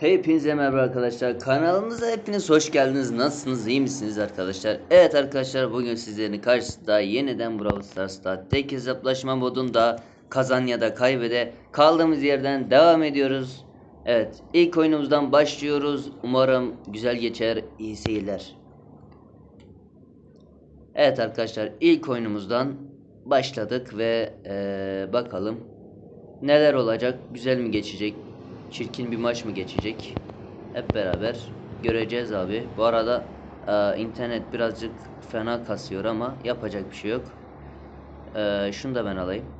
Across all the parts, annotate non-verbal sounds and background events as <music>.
Hepinize merhaba arkadaşlar. Kanalımıza hepiniz hoş geldiniz. Nasılsınız? iyi misiniz arkadaşlar? Evet arkadaşlar bugün sizlerin karşısında yeniden Brawl Stars'ta tek hesaplaşma modunda kazan ya da kaybede kaldığımız yerden devam ediyoruz. Evet ilk oyunumuzdan başlıyoruz. Umarım güzel geçer. İyi seyirler. Evet arkadaşlar ilk oyunumuzdan başladık ve eee, bakalım neler olacak güzel mi geçecek çirkin bir maç mı geçecek? Hep beraber göreceğiz abi. Bu arada eee, internet birazcık fena kasıyor ama yapacak bir şey yok. Eee, şunu da ben alayım.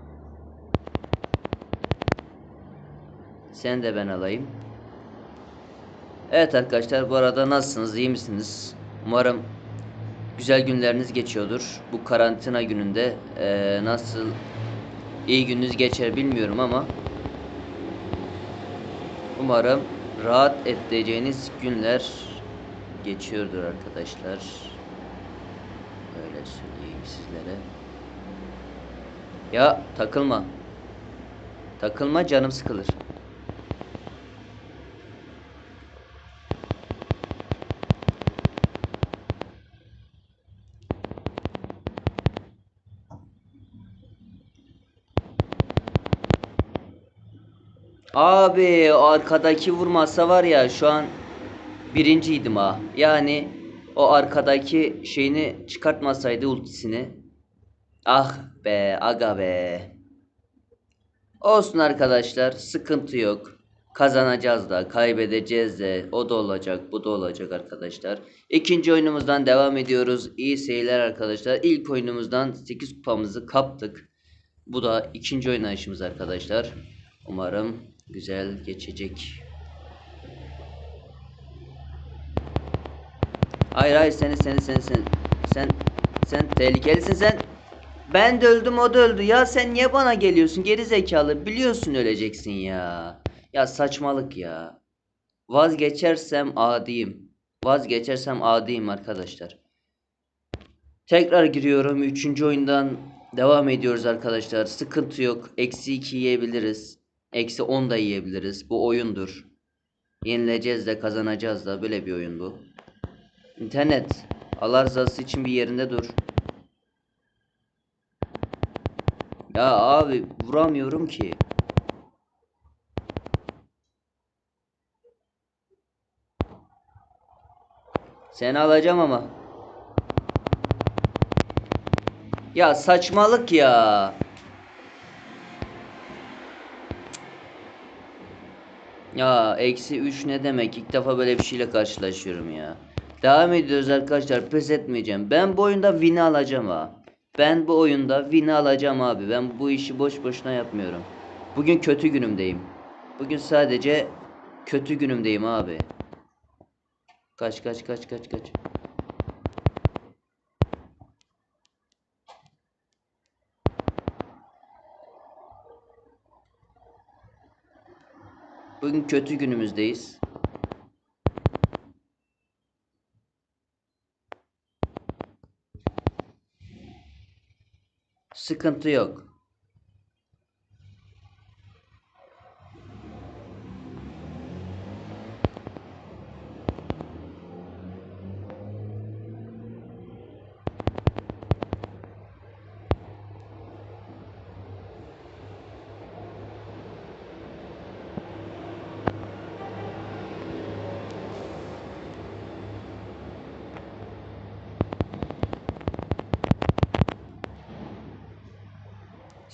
Sen de ben alayım. Evet arkadaşlar bu arada nasılsınız? İyi misiniz? Umarım güzel günleriniz geçiyordur. Bu karantina gününde eee, nasıl iyi gününüz geçer bilmiyorum ama umarım rahat edeceğiniz günler geçiyordur arkadaşlar. Öyle söyleyeyim sizlere. Ya takılma. Takılma canım sıkılır. Abi o arkadaki vurmasa var ya şu an birinciydim ha. Yani o arkadaki şeyini çıkartmasaydı ultisini. Ah be aga be. Olsun arkadaşlar sıkıntı yok. Kazanacağız da kaybedeceğiz de o da olacak bu da olacak arkadaşlar. İkinci oyunumuzdan devam ediyoruz. İyi seyirler arkadaşlar. İlk oyunumuzdan 8 kupamızı kaptık. Bu da ikinci oynayışımız arkadaşlar. Umarım güzel geçecek. Hayır hayır seni seni seni sen sen sen tehlikelisin sen. Ben de öldüm o da öldü. Ya sen niye bana geliyorsun geri zekalı? Biliyorsun öleceksin ya. Ya saçmalık ya. Vazgeçersem adiyim. Vazgeçersem adiyim arkadaşlar. Tekrar giriyorum. Üçüncü oyundan devam ediyoruz arkadaşlar. Sıkıntı yok. Eksi 2 yiyebiliriz. Eksi 10 da yiyebiliriz. Bu oyundur. Yenileceğiz de kazanacağız da. Böyle bir oyun bu. İnternet. Allah rızası için bir yerinde dur. Ya abi vuramıyorum ki. Seni alacağım ama. Ya saçmalık ya. Ya eksi 3 ne demek? İlk defa böyle bir şeyle karşılaşıyorum ya. Devam ediyoruz arkadaşlar. Pes etmeyeceğim. Ben bu oyunda win'i alacağım ha. Ben bu oyunda win'i alacağım abi. Ben bu işi boş boşuna yapmıyorum. Bugün kötü günümdeyim. Bugün sadece kötü günümdeyim abi. Kaç kaç kaç kaç kaç. Bugün kötü günümüzdeyiz. Sıkıntı yok.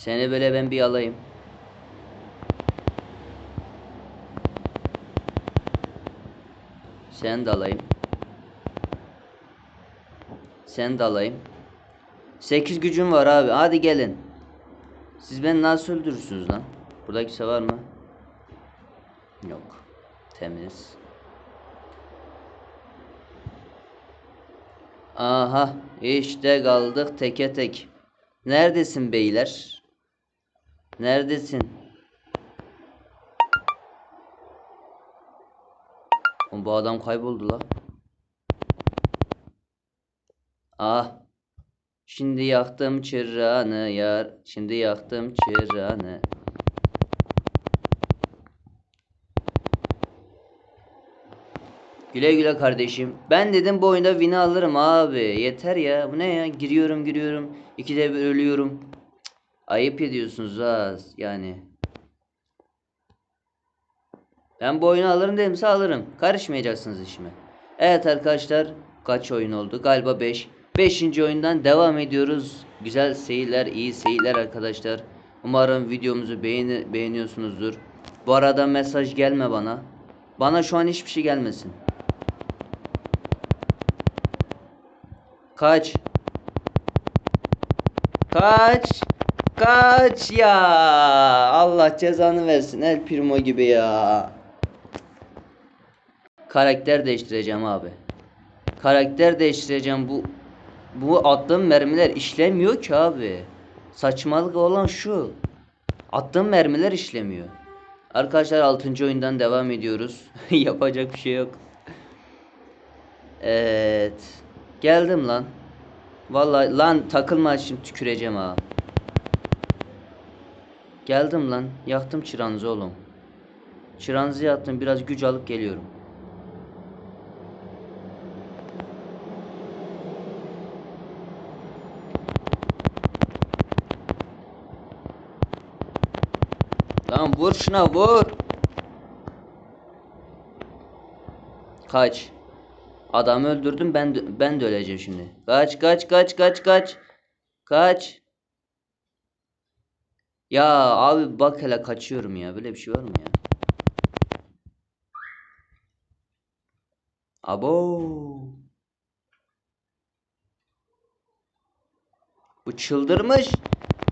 Seni böyle ben bir alayım. Sen de alayım. Sen de alayım. 8 gücüm var abi. Hadi gelin. Siz beni nasıl öldürürsünüz lan? Burada kimse var mı? Yok. Temiz. Aha işte kaldık teke tek. Neredesin beyler? Neredesin? Oğlum bu adam kayboldu la. Ah. Şimdi yaktım çırağını yar. Şimdi yaktım çırağını. Güle güle kardeşim. Ben dedim bu oyunda win'i alırım abi. Yeter ya. Bu ne ya? Giriyorum giriyorum. İkide bir ölüyorum. Ayıp ediyorsunuz ha. Yani. Ben bu oyunu alırım dedimse alırım. Karışmayacaksınız işime. Evet arkadaşlar. Kaç oyun oldu? Galiba 5. 5. oyundan devam ediyoruz. Güzel seyirler, iyi seyirler arkadaşlar. Umarım videomuzu beğeni beğeniyorsunuzdur. Bu arada mesaj gelme bana. Bana şu an hiçbir şey gelmesin. Kaç. Kaç. Kaç ya. Allah cezanı versin. El Primo gibi ya. Karakter değiştireceğim abi. Karakter değiştireceğim bu bu attığım mermiler işlemiyor ki abi. Saçmalık olan şu. Attığım mermiler işlemiyor. Arkadaşlar 6. oyundan devam ediyoruz. <laughs> Yapacak bir şey yok. Evet. Geldim lan. Vallahi lan takılma şimdi tüküreceğim ha. Geldim lan. Yaktım çıranızı oğlum. Çıranızı yaktım. Biraz güç alıp geliyorum. Lan vur şuna vur. Kaç. Adamı öldürdüm ben de, ben de öleceğim şimdi. Kaç kaç kaç kaç kaç. Kaç. Ya abi bak hele kaçıyorum ya. Böyle bir şey var mı ya? Abo. Bu çıldırmış.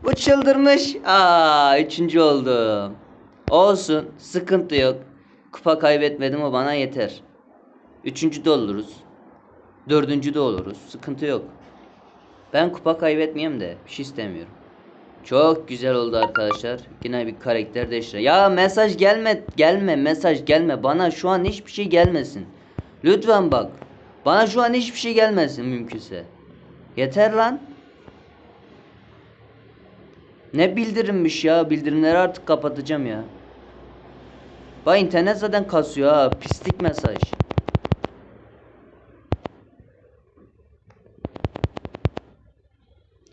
Bu çıldırmış. Aa, üçüncü oldum. Olsun. Sıkıntı yok. Kupa kaybetmedim o bana yeter. Üçüncü de oluruz. Dördüncü de oluruz. Sıkıntı yok. Ben kupa kaybetmeyeyim de bir şey istemiyorum. Çok güzel oldu arkadaşlar. Yine bir karakter değiştir. Ya mesaj gelme, gelme, mesaj gelme. Bana şu an hiçbir şey gelmesin. Lütfen bak. Bana şu an hiçbir şey gelmesin mümkünse. Yeter lan. Ne bildirimmiş ya? Bildirimleri artık kapatacağım ya. Bak internet zaten kasıyor ha. Pislik mesaj.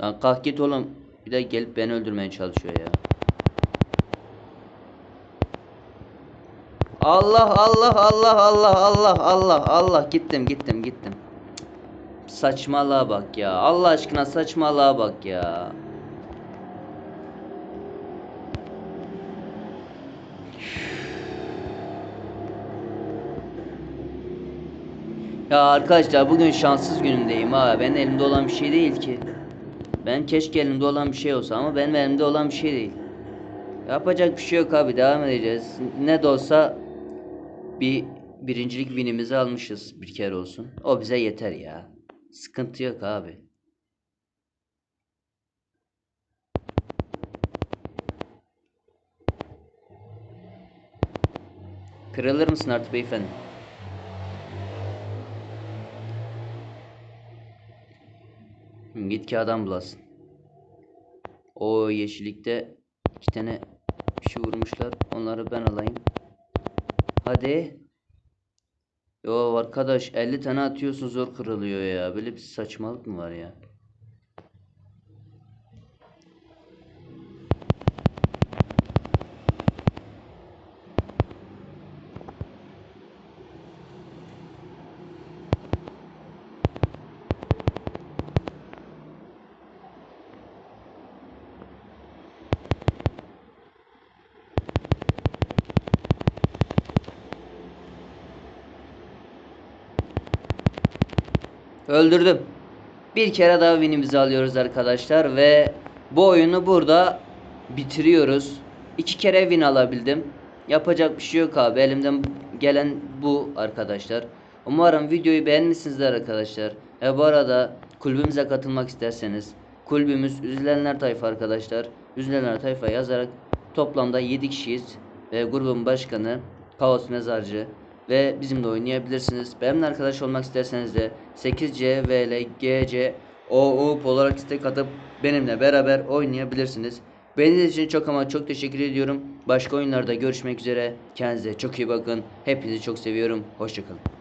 Lan kalk git oğlum. Bir de gelip beni öldürmeye çalışıyor ya. Allah Allah Allah Allah Allah Allah Allah gittim gittim gittim. Saçmalığa bak ya. Allah aşkına saçmalığa bak ya. Ya arkadaşlar bugün şanssız günümdeyim ha. Ben elimde olan bir şey değil ki. Ben keşke elimde olan bir şey olsa ama benim elimde olan bir şey değil. Yapacak bir şey yok abi devam edeceğiz. Ne de olsa bir birincilik winimizi almışız bir kere olsun. O bize yeter ya. Sıkıntı yok abi. Kırılır mısın artık beyefendi? Git ki adam bulasın. O yeşillikte iki tane bir şey vurmuşlar. Onları ben alayım. Hadi. Yo arkadaş 50 tane atıyorsun zor kırılıyor ya. Böyle bir saçmalık mı var ya? Öldürdüm. Bir kere daha winimizi alıyoruz arkadaşlar ve bu oyunu burada bitiriyoruz. İki kere win alabildim. Yapacak bir şey yok abi. Elimden gelen bu arkadaşlar. Umarım videoyu beğenmişsinizdir arkadaşlar. Ve bu arada kulübümüze katılmak isterseniz kulübümüz Üzülenler Tayfa arkadaşlar. Üzülenler Tayfa yazarak toplamda 7 kişiyiz. Ve grubun başkanı Kaos Mezarcı ve bizimle oynayabilirsiniz. Benimle arkadaş olmak isterseniz de 8C, VL, GC, OU olarak istek atıp benimle beraber oynayabilirsiniz. Benim için çok ama çok teşekkür ediyorum. Başka oyunlarda görüşmek üzere. Kendinize çok iyi bakın. Hepinizi çok seviyorum. Hoşçakalın.